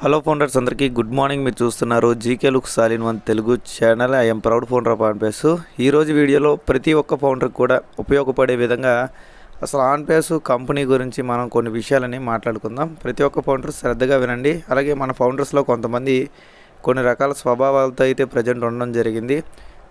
Hello founders అందరికీ good morning. మీరు చూస్తున్నారు GK look సాలిన్ one Telugu channel. I'm proud founder of ఆన్పేస్ ఈరోజు వీడియోలో ప్రతి ఒక్క ఫౌండర్కి కూడా ఉపయోగపడే విధంగా అసలు ఆన్పేస్ కంపెనీ గురించి మనం కొన్ని విషయాలని మాట్లాడుకుందాం. ప్రతి ఒక్క ఫౌండర్ శ్రద్ధగా వినండి. అలాగే మన ఫౌండర్స్లో కొంతమంది కొన్ని రకాల స్వభావాలతో అయితే ప్రజెంట్ ఉండడం జరిగింది.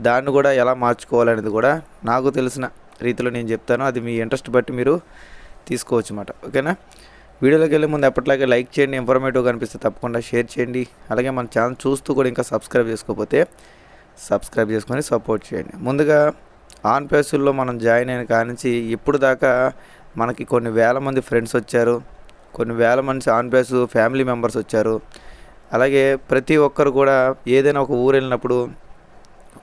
దాన్ని కూడా ఎలా మార్చుకోవాలనేది కూడా నాకు తెలిసిన రీతిలో నేను చెప్తాను. అది మీ ఇంట్రెస్ట్ బట్టి మీరు తీసుకోవచ్చు అన్నమాట. ఓకేనా? వీడియోలోకి వెళ్ళే ముందు ఎప్పటిలాగే లైక్ చేయండి ఇన్ఫర్మేటివ్ కనిపిస్తే తప్పకుండా షేర్ చేయండి. అలాగే మన ఛానల్ చూస్తూ కూడా ఇంకా సబ్స్క్రైబ్ చేసుకోకపోతే సబ్స్క్రైబ్ చేసుకొని సపోర్ట్ చేయండి. ముందుగా ఆన్ పేసుల్లో మనం జాయిన్ అయిన కానించి ఇప్పుడు దాకా మనకి కొన్ని వేల మంది ఫ్రెండ్స్ వచ్చారు. కొన్ని వేల మంది ఆన్ పేసు ఫ్యామిలీ మెంబర్స్ వచ్చారు. అలాగే ప్రతి ఒక్కరు కూడా ఏదైనా ఒక ఊరు వెళ్ళినప్పుడు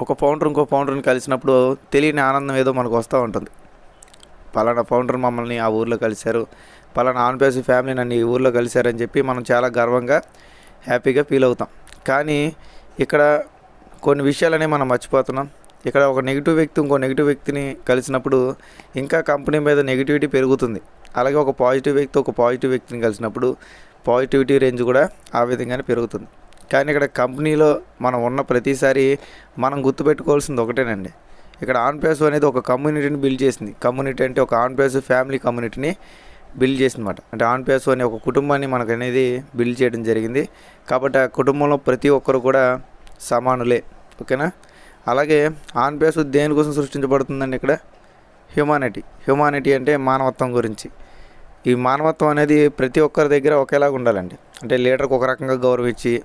ఒక ఫౌండర్ ఇంకో ఫౌండర్ని కలిసినప్పుడు తెలియని ఆనందం ఏదో మనకు వస్తూ ఉంటుంది. పలానా ఫౌండర్ మమ్మల్ని ఆ ఊర్లో కలిశారు. పలానా ఆన్పేసి ఫ్యామిలీ నన్ను ఈ ఊర్లో కలిశారని చెప్పి మనం చాలా గర్వంగా హ్యాపీగా ఫీల్ అవుతాం. కానీ ఇక్కడ కొన్ని విషయాలనే మనం మర్చిపోతున్నాం. ఇక్కడ ఒక నెగిటివ్ వ్యక్తి ఇంకో నెగిటివ్ వ్యక్తిని కలిసినప్పుడు ఇంకా కంపెనీ మీద నెగిటివిటీ పెరుగుతుంది. అలాగే ఒక పాజిటివ్ వ్యక్తి ఒక పాజిటివ్ వ్యక్తిని కలిసినప్పుడు పాజిటివిటీ రేంజ్ కూడా ఆ విధంగానే పెరుగుతుంది. కానీ ఇక్కడ కంపెనీలో మనం ఉన్న ప్రతిసారి మనం గుర్తుపెట్టుకోవాల్సింది ఒకటేనండి. ఇక్కడ ఆన్ అనేది ఒక కమ్యూనిటీని బిల్డ్ చేసింది. కమ్యూనిటీ అంటే ఒక ఆన్ ఫ్యామిలీ కమ్యూనిటీని బిల్డ్ చేసిందన్నమాట. అంటే ఆన్ పేస్ అనే ఒక కుటుంబాన్ని మనకు అనేది బిల్డ్ చేయడం జరిగింది. కాబట్టి ఆ కుటుంబంలో ప్రతి ఒక్కరు కూడా సమానులే. ఓకేనా? అలాగే ఆన్ పేస్ దేనికోసం సృష్టించబడుతుందండి ఇక్కడ? హ్యుమానిటీ. హ్యూమానిటీ అంటే మానవత్వం గురించి. ఈ మానవత్వం అనేది ప్రతి ఒక్కరి దగ్గర ఒకేలాగా ఉండాలండి. అంటే లీడర్కి ఒక రకంగా గౌరవం ఇచ్చి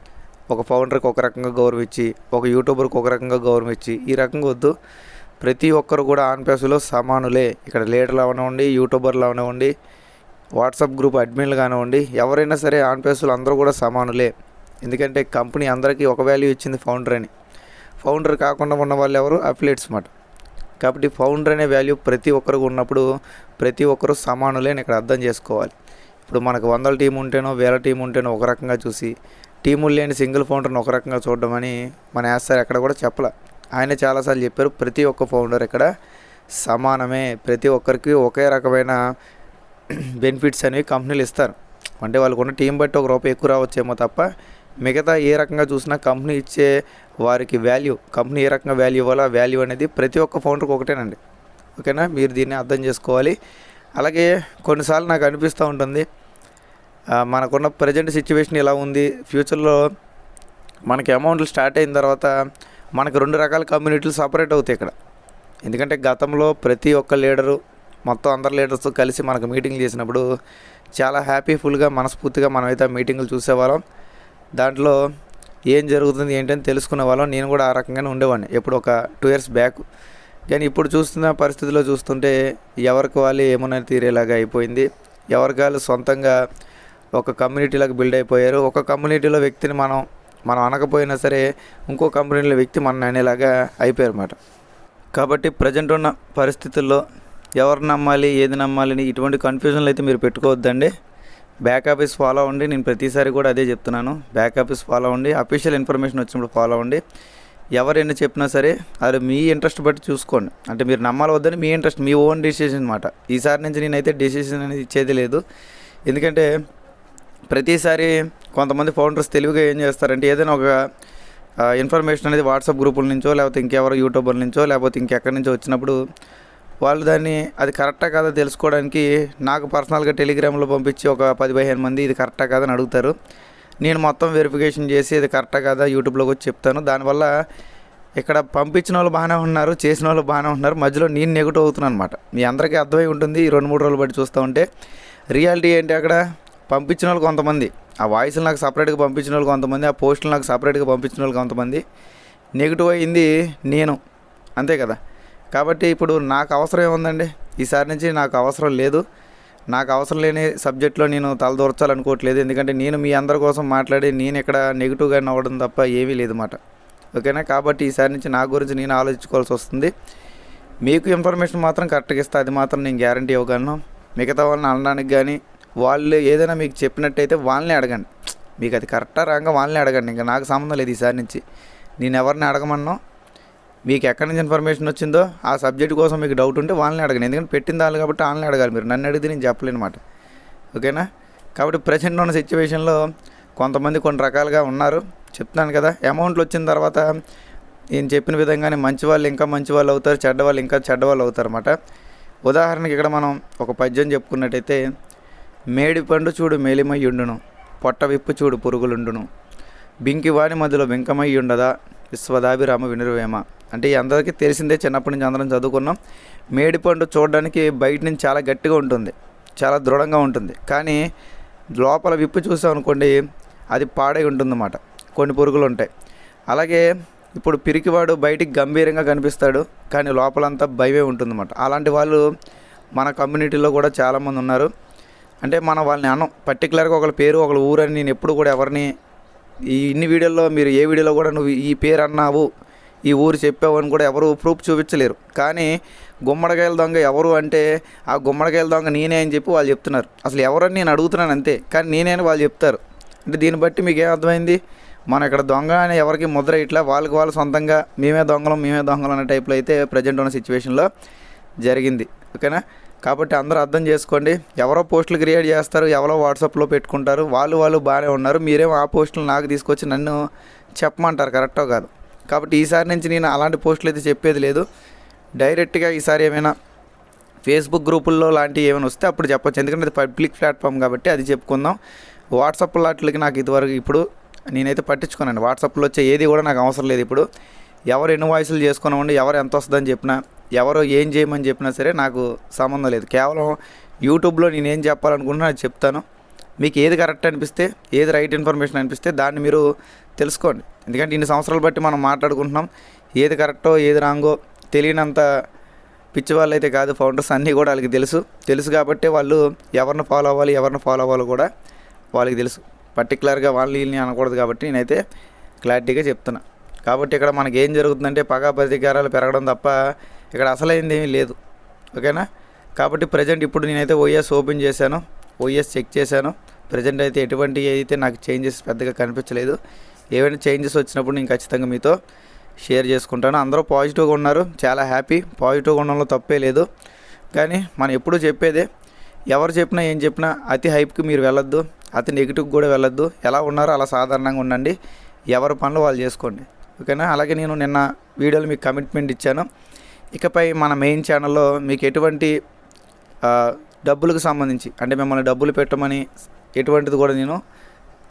ఒక ఫౌండర్కి ఒక రకంగా గౌరవం ఇచ్చి ఒక యూట్యూబర్కి ఒక రకంగా గౌరవం ఇచ్చి ఈ రకంగా వద్దు. ప్రతి ఒక్కరు కూడా ఆన్పేసులో సమానులే. ఇక్కడ లీడర్లు అవనివ్వండి యూట్యూబర్లు అవనివ్వండి వాట్సాప్ గ్రూప్ అడ్మిన్లు కానివ్వండి ఎవరైనా సరే ఆన్పేసులు అందరూ కూడా సమానులే. ఎందుకంటే కంపెనీ అందరికీ ఒక వాల్యూ ఇచ్చింది ఫౌండర్ అని. ఫౌండర్ కాకుండా ఉన్న వాళ్ళు ఎవరు? అఫిలేట్స్ మాట. కాబట్టి ఫౌండర్ అనే వాల్యూ ప్రతి ఒక్కరికి ఉన్నప్పుడు ప్రతి ఒక్కరు సమానులే అని ఇక్కడ అర్థం చేసుకోవాలి. ఇప్పుడు మనకు వందల టీం ఉంటేనో వేల టీం ఉంటేనో ఒక రకంగా చూసి టీములు లేని సింగిల్ ఫౌండర్ని ఒక రకంగా చూడడం అని మన యాస్తారు ఎక్కడ కూడా చెప్పలే. ఆయన చాలాసార్లు చెప్పారు ప్రతి ఒక్క ఫౌండర్ ఇక్కడ సమానమే. ప్రతి ఒక్కరికి ఒకే రకమైన బెనిఫిట్స్ అనేవి కంపెనీలు ఇస్తారు. అంటే వాళ్ళకు ఉన్న టీం బట్టి ఒక రూపాయి ఎక్కువ రావచ్చేమో తప్ప మిగతా ఏ రకంగా చూసినా కంపెనీ ఇచ్చే వారికి వాల్యూ కంపెనీ ఏ రకంగా వాల్యూ ఇవ్వాలో ఆ వాల్యూ అనేది ప్రతి ఒక్క ఫౌండర్కి ఒకటేనండి. ఓకేనా? మీరు దీన్ని అర్థం చేసుకోవాలి. అలాగే కొన్నిసార్లు నాకు అనిపిస్తూ ఉంటుంది మనకున్న ప్రజెంట్ సిచ్యువేషన్ ఎలా ఉంది ఫ్యూచర్లో మనకి అమౌంట్లు స్టార్ట్ అయిన తర్వాత మనకు రెండు రకాల కమ్యూనిటీలు సపరేట్ అవుతాయి ఇక్కడ. ఎందుకంటే గతంలో ప్రతి ఒక్క లీడరు మొత్తం అందరు లీడర్స్ కలిసి మనకు మీటింగ్లు చేసినప్పుడు చాలా హ్యాపీఫుల్గా మనస్ఫూర్తిగా మనమైతే ఆ మీటింగ్లు చూసేవాళ్ళం. దాంట్లో ఏం జరుగుతుంది ఏంటని తెలుసుకునే వాళ్ళం. నేను కూడా ఆ రకంగానే ఉండేవాడిని. ఎప్పుడు ఒక టూ ఇయర్స్ బ్యాక్ కానీ ఇప్పుడు చూస్తున్న పరిస్థితిలో చూస్తుంటే ఎవరికి వాళ్ళు ఏమన్నా తీరేలాగా అయిపోయింది. ఎవరికి వాళ్ళు సొంతంగా ఒక కమ్యూనిటీలకు బిల్డ్ అయిపోయారు. ఒక కమ్యూనిటీలో వ్యక్తిని మనం మనం అనకపోయినా సరే ఇంకో కంపెనీలో వ్యక్తి మన అనేలాగా అయిపోయారు అన్నమాట. కాబట్టి ప్రజెంట్ ఉన్న పరిస్థితుల్లో ఎవరు నమ్మాలి ఏది నమ్మాలి అని ఇటువంటి కన్ఫ్యూజన్లు అయితే మీరు పెట్టుకోవద్దండి. బ్యాక్ ఆఫీస్ ఫాలో అవ్వండి. నేను ప్రతిసారి కూడా అదే చెప్తున్నాను. బ్యాక్ ఆఫీస్ ఫాలో అవ్వండి. అఫీషియల్ ఇన్ఫర్మేషన్ వచ్చినప్పుడు ఫాలో అవ్వండి. ఎవరు ఎన్ని చెప్పినా సరే అది మీ ఇంట్రెస్ట్ బట్టి చూసుకోండి. అంటే మీరు నమ్మాలి వద్దని మీ ఇంట్రెస్ట్ మీ ఓన్ డిసిషన్ అనమాట ఈసారి నుంచి నేనైతే డిసిషన్ అనేది ఇచ్చేది లేదు. ఎందుకంటే ప్రతిసారి కొంతమంది ఫౌండర్స్ తెలివిగా ఏం చేస్తారంటే ఏదైనా ఒక ఇన్ఫర్మేషన్ అనేది వాట్సాప్ గ్రూపుల నుంచో లేకపోతే ఇంకెవరో యూట్యూబర్ నుంచో లేకపోతే ఇంకెక్కడి నుంచో వచ్చినప్పుడు వాళ్ళు దాన్ని అది కరెక్టా కాదా తెలుసుకోవడానికి నాకు పర్సనల్గా టెలిగ్రామ్లో పంపించి ఒక పది పదిహేను మంది ఇది కరెక్టా కాదా అని అడుగుతారు. నేను మొత్తం వెరిఫికేషన్ చేసి ఇది కరెక్టా కాదా యూట్యూబ్లోకి వచ్చి చెప్తాను. దానివల్ల ఇక్కడ పంపించిన వాళ్ళు బాగానే ఉన్నారు చేసిన వాళ్ళు బాగానే ఉన్నారు. మధ్యలో నేను నెగిటివ్ అవుతున్నాను అనమాట మీ అందరికీ అర్థమై ఉంటుంది ఈ రెండు మూడు రోజులు బట్టి చూస్తూ ఉంటే. రియాలిటీ ఏంటి అక్కడ? పంపించిన వాళ్ళు కొంతమంది. ఆ వాయిస్లు నాకు సపరేట్గా పంపించిన వాళ్ళు కొంతమంది ఆ పోస్టులు నాకు సపరేట్గా పంపించిన వాళ్ళు కొంతమంది. నెగిటివ్ అయింది నేను. అంతే కదా? కాబట్టి ఇప్పుడు నాకు అవసరం ఏముందండి? ఈసారి నుంచి నాకు అవసరం లేదు. నాకు అవసరం లేని సబ్జెక్ట్లో నేను తలదూర్చాలనుకోవట్లేదు ఎందుకంటే నేను మీ అందరి కోసం మాట్లాడి నేను ఇక్కడ నెగిటివ్గా నవ్వడం తప్ప ఏమీ లేదు మాట. ఓకేనా? కాబట్టి ఈసారి నుంచి నా గురించి నేను ఆలోచించుకోవాల్సి వస్తుంది. మీకు ఇన్ఫర్మేషన్ మాత్రం కరెక్ట్గా ఇస్తే అది మాత్రం నేను గ్యారంటీ ఇవ్వగలను. మిగతా వాళ్ళని అనడానికి కానీ వాళ్ళు ఏదైనా మీకు చెప్పినట్టయితే వాళ్ళని అడగండి. మీకు అది కరెక్టా రాగా వాళ్ళని అడగండి. ఇంకా నాకు సంబంధం లేదు ఈసారి నుంచి. నేను ఎవరిని అడగమన్నా మీకు ఎక్కడి నుంచి ఇన్ఫర్మేషన్ వచ్చిందో ఆ సబ్జెక్ట్ కోసం మీకు డౌట్ ఉంటే వాళ్ళని అడగండి. ఎందుకంటే పెట్టింది వాళ్ళు కాబట్టి వాళ్ళని అడగాలి మీరు. నన్ను అడిగితే నేను చెప్పలేను అనమాట ఓకేనా? కాబట్టి ప్రజెంట్ ఉన్న సిచ్యువేషన్లో కొంతమంది కొన్ని రకాలుగా ఉన్నారు. చెప్తున్నాను కదా అమౌంట్లు వచ్చిన తర్వాత నేను చెప్పిన విధంగానే మంచి వాళ్ళు ఇంకా మంచి వాళ్ళు అవుతారు చెడ్డ వాళ్ళు ఇంకా చెడ్డ వాళ్ళు అవుతారు ఉదాహరణకి ఇక్కడ మనం ఒక పద్యం చెప్పుకున్నట్టయితే మేడి పండు చూడు మేలిమయ్యుండును పొట్ట విప్పు చూడు పురుగులుండును. బింకి వాడి మధ్యలో బింకమయ్యుండదా విశ్వదాభిరామ వినురవేమ. అంటే అందరికీ తెలిసిందే చిన్నప్పటి నుంచి అందరం చదువుకున్నాం. మేడిపండు చూడడానికి బయట నుంచి చాలా గట్టిగా ఉంటుంది చాలా దృఢంగా ఉంటుంది. కానీ లోపల విప్పు చూసాం అనుకోండి అది పాడై ఉంటుందన్నమాట. కొన్ని పురుగులు ఉంటాయి. అలాగే ఇప్పుడు పిరికివాడు బయటికి గంభీరంగా కనిపిస్తాడు కానీ లోపలంతా భయమే ఉంటుందన్నమాట. అలాంటి వాళ్ళు మన కమ్యూనిటీలో కూడా చాలామంది ఉన్నారు. అంటే మనం వాళ్ళని అనం పర్టికులర్గా ఒకళ్ళ పేరు ఒకళ్ళ ఊరని నేను ఎప్పుడు కూడా ఎవరిని ఈ ఇన్ని వీడియోల్లో మీరు ఏ వీడియోలో కూడా నువ్వు ఈ పేరు అన్నావు ఈ ఊరు చెప్పావని కూడా ఎవరు ప్రూఫ్ చూపించలేరు. కానీ గుమ్మడికాయల దొంగ ఎవరు అంటే ఆ గుమ్మడికాయల దొంగ నేనే అని చెప్పి వాళ్ళు చెప్తున్నారు. అసలు ఎవరని నేను అడుగుతున్నాను అంతే కానీ నేనే అని వాళ్ళు చెప్తారు. అంటే దీన్ని బట్టి మీకు ఏం అర్థమైంది? ఇక్కడ దొంగ అని ఎవరికి ముద్ర ఇట్లా వాళ్ళకి వాళ్ళు సొంతంగా మేమే దొంగలం మేమే దొంగలం అనే టైప్లో అయితే ప్రజెంట్ ఉన్న సిచ్యువేషన్లో జరిగింది. ఓకేనా? కాబట్టి అందరూ అర్థం చేసుకోండి. ఎవరో పోస్టులు క్రియేట్ చేస్తారు ఎవరో వాట్సాప్లో పెట్టుకుంటారు. వాళ్ళు వాళ్ళు బాగానే ఉన్నారు. మీరేమో ఆ పోస్టులు నాకు తీసుకొచ్చి నన్ను చెప్పమంటారు కరెక్టో కాదు. కాబట్టి ఈసారి నుంచి నేను అలాంటి పోస్టులు అయితే చెప్పేది లేదు. డైరెక్ట్గా ఈసారి ఏమైనా ఫేస్బుక్ గ్రూపుల్లో లాంటివి ఏమైనా వస్తే అప్పుడు చెప్పొచ్చు. ఎందుకంటే అది పబ్లిక్ ప్లాట్ఫామ్ కాబట్టి అది చెప్పుకుందాం. వాట్సాప్ లాట్లకి నాకు ఇదివరకు ఇప్పుడు నేనైతే పట్టించుకోనండి. వాట్సాప్లో వచ్చే ఏది కూడా నాకు అవసరం లేదు ఇప్పుడు. ఎవరు ఎన్ని వాయిస్లు చేసుకున్నామండి ఎవరు ఎంత వస్తుందని చెప్పినా ఎవరు ఏం చేయమని చెప్పినా సరే నాకు సంబంధం లేదు. కేవలం యూట్యూబ్లో నేను ఏం చెప్పాలనుకుంటున్నా అది చెప్తాను. మీకు ఏది కరెక్ట్ అనిపిస్తే ఏది రైట్ ఇన్ఫర్మేషన్ అనిపిస్తే దాన్ని మీరు తెలుసుకోండి. ఎందుకంటే ఇన్ని సంవత్సరాలు బట్టి మనం మాట్లాడుకుంటున్నాం. ఏది కరెక్టో ఏది రాంగో తెలియనంత పిచ్చి వాళ్ళు అయితే కాదు ఫౌండర్స్ అన్నీ కూడా వాళ్ళకి తెలుసు. తెలుసు కాబట్టి వాళ్ళు ఎవరిని ఫాలో అవ్వాలి ఎవరిని ఫాలో అవ్వాలో కూడా వాళ్ళకి తెలుసు. పర్టికులర్గా వాళ్ళు వీళ్ళని అనకూడదు కాబట్టి నేనైతే క్లారిటీగా చెప్తున్నా. కాబట్టి ఇక్కడ మనకి ఏం జరుగుతుందంటే పగా ప్రతీకారాలు పెరగడం తప్ప ఇక్కడ అసలైంది ఏమీ లేదు. ఓకేనా? కాబట్టి ప్రజెంట్ ఇప్పుడు నేనైతే ఓఎస్ ఓపెన్ చేశాను. ఓఎస్ చెక్ చేశాను. ప్రజెంట్ అయితే ఎటువంటి అయితే నాకు చేంజెస్ పెద్దగా కనిపించలేదు. ఏవైనా చేంజెస్ వచ్చినప్పుడు నేను ఖచ్చితంగా మీతో షేర్ చేసుకుంటాను. అందరూ పాజిటివ్గా ఉన్నారు. చాలా హ్యాపీ. పాజిటివ్గా ఉండడంలో తప్పే లేదు. కానీ మనం ఎప్పుడూ చెప్పేదే ఎవరు చెప్పినా ఏం చెప్పినా అతి హైప్కి మీరు వెళ్ళొద్దు అతి నెగిటివ్కి కూడా వెళ్ళొద్దు. ఎలా ఉన్నారో అలా సాధారణంగా ఉండండి. ఎవరి పనులు వాళ్ళు చేసుకోండి. ఓకేనా? అలాగే నేను నిన్న వీడియోలో మీకు కమిట్మెంట్ ఇచ్చాను. ఇకపై మన మెయిన్ ఛానల్లో మీకు ఎటువంటి డబ్బులకు సంబంధించి. అంటే మిమ్మల్ని డబ్బులు పెట్టమని ఎటువంటిది కూడా నేను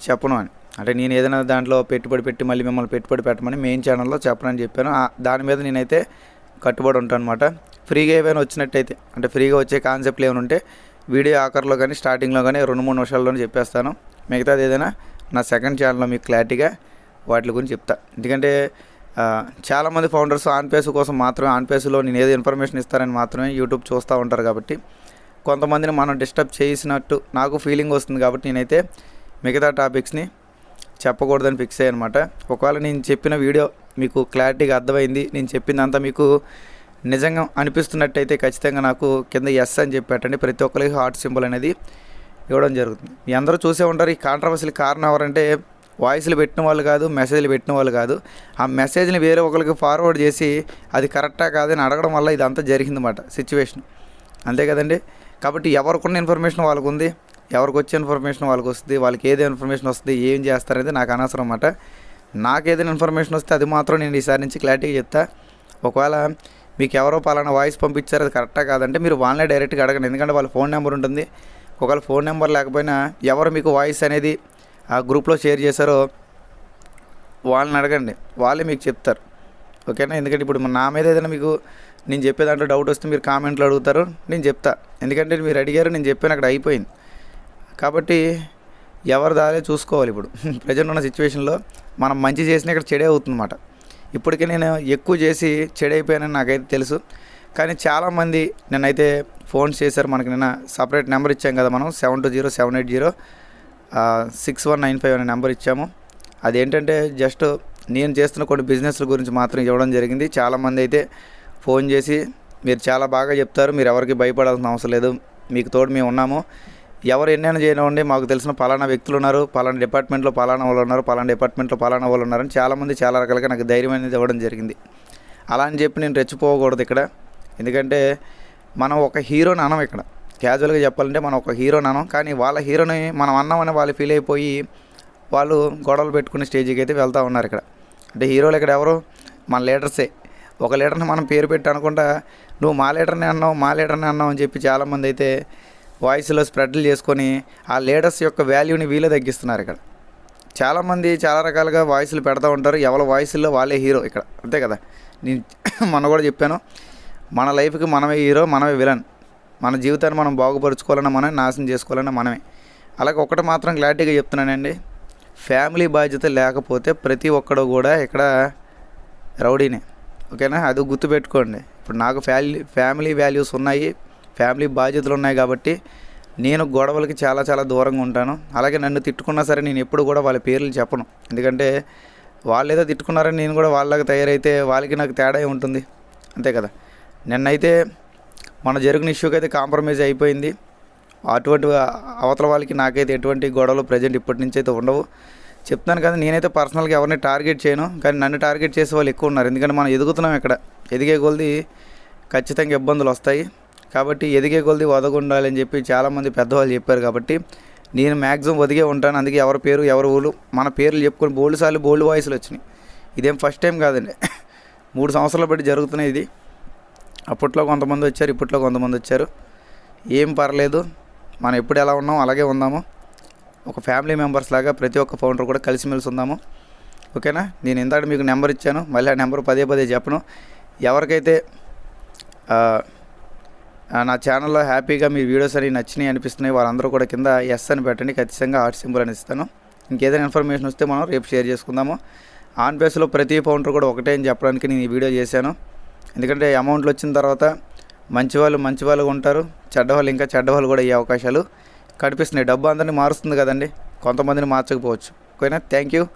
చెప్పను అని. అంటే నేను ఏదైనా దాంట్లో పెట్టుబడి పెట్టి మళ్ళీ మిమ్మల్ని పెట్టుబడి పెట్టమని మెయిన్ ఛానల్లో చెప్పనని చెప్పాను. దాని మీద నేనైతే కట్టుబడి ఉంటాను అనమాట ఫ్రీగా ఏమైనా వచ్చినట్టయితే అంటే ఫ్రీగా వచ్చే కాన్సెప్ట్లు ఏమైనా ఉంటే వీడియో ఆఖరిలో కానీ స్టార్టింగ్లో కానీ రెండు మూడు నిమిషాల్లోనే చెప్పేస్తాను. మిగతాది ఏదైనా నా సెకండ్ ఛానల్లో మీకు క్లారిటీగా వాటి గురించి చెప్తా. ఎందుకంటే చాలామంది ఫౌండర్స్ ఆన్ పేస్ కోసం మాత్రమే ఆన్ పేస్లో నేను ఏదో ఇన్ఫర్మేషన్ ఇస్తానని మాత్రమే యూట్యూబ్ చూస్తూ ఉంటారు కాబట్టి కొంతమందిని మనం డిస్టర్బ్ చేసినట్టు నాకు ఫీలింగ్ వస్తుంది కాబట్టి నేనైతే మిగతా టాపిక్స్ని చెప్పకూడదని ఫిక్స్ అయ్యనమాట అనమాట ఒకవేళ నేను చెప్పిన వీడియో మీకు క్లారిటీగా అర్థమైంది నేను చెప్పిందంతా మీకు నిజంగా అనిపిస్తున్నట్టయితే ఖచ్చితంగా నాకు కింద ఎస్ అని చెప్పి పెట్టండి. ప్రతి ఒక్కరికి హార్ట్ సింబల్ అనేది ఇవ్వడం జరుగుతుంది. మీ అందరూ చూసే ఉంటారు ఈ కాంట్రవర్సీలు కారణం ఎవరంటే వాయిస్లు పెట్టిన వాళ్ళు కాదు మెసేజ్లు పెట్టిన వాళ్ళు కాదు. ఆ మెసేజ్ని వేరే ఒకరికి ఫార్వర్డ్ చేసి అది కరెక్టా కాదని అడగడం వల్ల ఇదంతా జరిగిందన్నమాట సిచ్యువేషన్ అంతే కదండి? కాబట్టి ఎవరికున్న ఇన్ఫర్మేషన్ వాళ్ళకు ఉంది ఎవరికి వచ్చే ఇన్ఫర్మేషన్ వాళ్ళకి వస్తుంది వాళ్ళకి ఏది ఇన్ఫర్మేషన్ వస్తుంది ఏం చేస్తారనేది నాకు అనవసరం అన్నమాట నాకు ఏదైనా ఇన్ఫర్మేషన్ వస్తే అది మాత్రం నేను ఈసారి నుంచి క్లారిటీగా చెప్తా. ఒకవేళ మీకు ఎవరో పలానా వాయిస్ పంపించారు అది కరెక్టా కాదంటే మీరు వాళ్ళనే డైరెక్ట్గా అడగండి. ఎందుకంటే వాళ్ళ ఫోన్ నెంబర్ ఉంటుంది. ఒకవేళ ఫోన్ నెంబర్ లేకపోయినా ఎవరు మీకు వాయిస్ అనేది ఆ గ్రూప్లో షేర్ చేశారో వాళ్ళని అడగండి. వాళ్ళే మీకు చెప్తారు. ఓకేనా? ఎందుకంటే ఇప్పుడు నా మీద ఏదైనా మీకు నేను చెప్పే దాంట్లో డౌట్ వస్తే మీరు కామెంట్లు అడుగుతారు నేను చెప్తా. ఎందుకంటే మీరు అడిగారు నేను చెప్పాను అక్కడ అయిపోయింది. కాబట్టి ఎవరి దారే చూసుకోవాలి ఇప్పుడు. ప్రజెంట్ ఉన్న సిచ్యువేషన్లో మనం మంచి చేసినా ఇక్కడ చెడే అవుతుందన్నమాట. ఇప్పటికే నేను ఎక్కువ చేసి చెడైపోయానని నాకైతే తెలుసు. కానీ చాలామంది నేనైతే ఫోన్స్ చేశారు మనకి నిన్న సపరేట్ నెంబర్ ఇచ్చాం కదా మనం seven two zero seven eight zero six one nine five అనే నెంబర్ ఇచ్చాము. అదేంటంటే జస్ట్ నేను చేస్తున్న కొన్ని బిజినెస్ల గురించి మాత్రం ఇవ్వడం జరిగింది. చాలామంది అయితే ఫోన్ చేసి మీరు చాలా బాగా చెప్తారు మీరు ఎవరికి భయపడాల్సిన అవసరం లేదు మీకు తోడు మేము ఉన్నాము. ఎవరు ఎన్నైనా చేయనివ్వండి మాకు తెలిసిన పలానా వ్యక్తులు ఉన్నారు పలానా డిపార్ట్మెంట్లో పలానా వాళ్ళు ఉన్నారు పలానా డిపార్ట్మెంట్లో పలానా వాళ్ళు ఉన్నారని చాలామంది చాలా రకాలుగా నాకు ధైర్యం అనేది ఇవ్వడం జరిగింది. అలా అని చెప్పి నేను రెచ్చిపోకూడదు ఇక్కడ. ఎందుకంటే మనం ఒక హీరో అనం ఇక్కడ. క్యాజువల్గా చెప్పాలంటే మనం ఒక హీరో అనం కానీ వాళ్ళ హీరోని మనం అన్నామని వాళ్ళు ఫీల్ అయిపోయి వాళ్ళు గొడవలు పెట్టుకునే స్టేజ్కి అయితే వెళ్తూ ఉన్నారు ఇక్కడ. అంటే హీరోలు ఇక్కడ ఎవరు? మన లీడర్సే. ఒక లీడర్ని మనం పేరు పెట్టి అనుకుంటా నువ్వు మా లీడర్ని అన్నావు మా లీడర్ని అన్నావు అని చెప్పి చాలామంది అయితే వాయిస్లో స్ప్రెడ్లు చేసుకొని ఆ లీడర్స్ యొక్క వాల్యూని వీళ్ళే తగ్గిస్తున్నారు ఇక్కడ. చాలామంది చాలా రకాలుగా వాయిస్లు పెడతా ఉంటారు. ఎవరి వాయిస్లో వాళ్ళే హీరో ఇక్కడ. అంతే కదా? నేను మొన్న కూడా చెప్పాను మన లైఫ్కి మనమే హీరో మనమే విలన్. మన జీవితాన్ని మనం బాగుపరుచుకోవాలన్నా మనమే నాశనం చేసుకోవాలన్నా మనమే. అలాగే ఒకటి మాత్రం క్లారిటీగా చెప్తున్నానండి. ఫ్యామిలీ బాధ్యత లేకపోతే ప్రతి ఒక్కడు కూడా ఇక్కడ రౌడీనే. ఓకేనా? అది గుర్తుపెట్టుకోండి. ఇప్పుడు నాకు ఫ్యామిలీ ఫ్యామిలీ వాల్యూస్ ఉన్నాయి ఫ్యామిలీ బాధ్యతలు ఉన్నాయి కాబట్టి నేను గొడవలకి చాలా చాలా దూరంగా ఉంటాను. అలాగే నన్ను తిట్టుకున్నా సరే నేను ఎప్పుడు కూడా వాళ్ళ పేర్లు చెప్పను. ఎందుకంటే వాళ్ళు ఏదో తిట్టుకున్నారని నేను కూడా వాళ్ళకి తయారైతే వాళ్ళకి నాకు తేడా ఉంటుంది అంతే కదా? నిన్నైతే మన జరిగిన ఇష్యూకి అయితే కాంప్రమైజ్ అయిపోయింది. అటువంటి అవతల వాళ్ళకి నాకైతే ఎటువంటి గొడవలు ప్రజెంట్ ఇప్పటి నుంచి అయితే ఉండవు. చెప్తాను కదా నేనైతే పర్సనల్గా ఎవరిని టార్గెట్ చేయను కానీ నన్ను టార్గెట్ చేసే వాళ్ళు ఎక్కువ ఉన్నారు. ఎందుకంటే మనం ఎదుగుతున్నాం ఇక్కడ. ఎదిగే కొలది ఖచ్చితంగా ఇబ్బందులు వస్తాయి. కాబట్టి ఎదిగే కొలది వదగుండాలని చెప్పి చాలామంది పెద్దవాళ్ళు చెప్పారు కాబట్టి నేను మ్యాక్సిమం ఒదిగే ఉంటాను. అందుకే ఎవరి పేరు ఎవరి ఊళ్ళు మన పేర్లు చెప్పుకొని బోల్డ్ సార్లు బోల్డ్ వాయిస్లు వచ్చినాయి. ఇదేం ఫస్ట్ టైం కాదండి. మూడు సంవత్సరాల బట్టి జరుగుతున్నాయి ఇది. అప్పట్లో కొంతమంది వచ్చారు ఇప్పట్లో కొంతమంది వచ్చారు. ఏం పర్లేదు. మనం ఎప్పుడు ఎలా ఉన్నామో అలాగే ఉందాము. ఒక ఫ్యామిలీ మెంబర్స్ లాగా ప్రతి ఒక్క ఫౌండర్ కూడా కలిసిమెలిసి ఉందాము. ఓకేనా? నేను ఇందాక మీకు నెంబర్ ఇచ్చాను. మళ్ళీ ఆ నెంబర్ పదే పదే చెప్పను. ఎవరికైతే నా ఛానల్లో హ్యాపీగా మీ వీడియోస్ అని నచ్చినాయి అనిపిస్తున్నాయి వాళ్ళందరూ కూడా కింద ఎస్ అని పెట్టండి. ఖచ్చితంగా ఆర్ట్ సింబల్ అని ఇస్తాను. ఇంకేదైనా ఇన్ఫర్మేషన్ వస్తే మనం రేపు షేర్ చేసుకుందాము. ఆన్ బేస్లో ప్రతి ఫౌండర్ కూడా ఒకటే అని చెప్పడానికి నేను ఈ వీడియో చేశాను. ఎందుకంటే అమౌంట్లు వచ్చిన తర్వాత మంచి వాళ్ళు ఉంటారు. చెడ్డవాళ్ళు ఇంకా చెడ్డవాళ్ళు కూడా అయ్యే అవకాశాలు కనిపిస్తున్నాయి. డబ్బు అందరినీ మారుస్తుంది కదండి. కొంతమందిని మార్చకపోవచ్చు. ఓకేనా? Thank you.